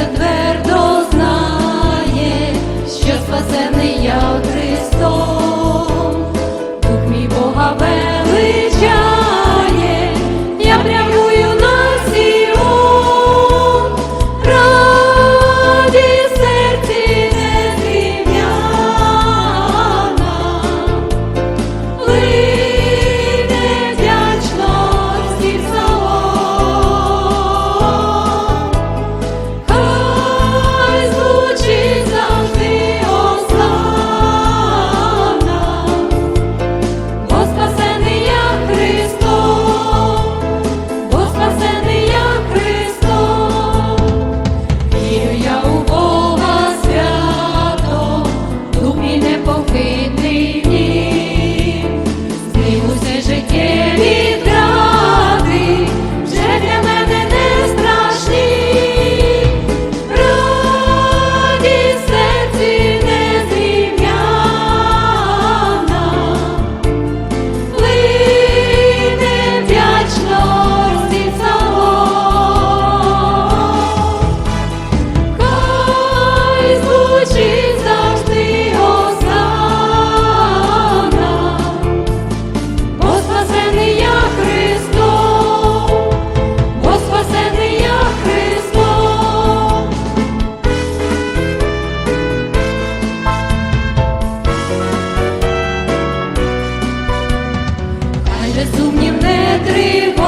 серце твердо знає, що спасений я Христом, дух мій Бога величає, я прямую на Сіон, раді серці не зрівняна. Jehová. вже сумнів не триває.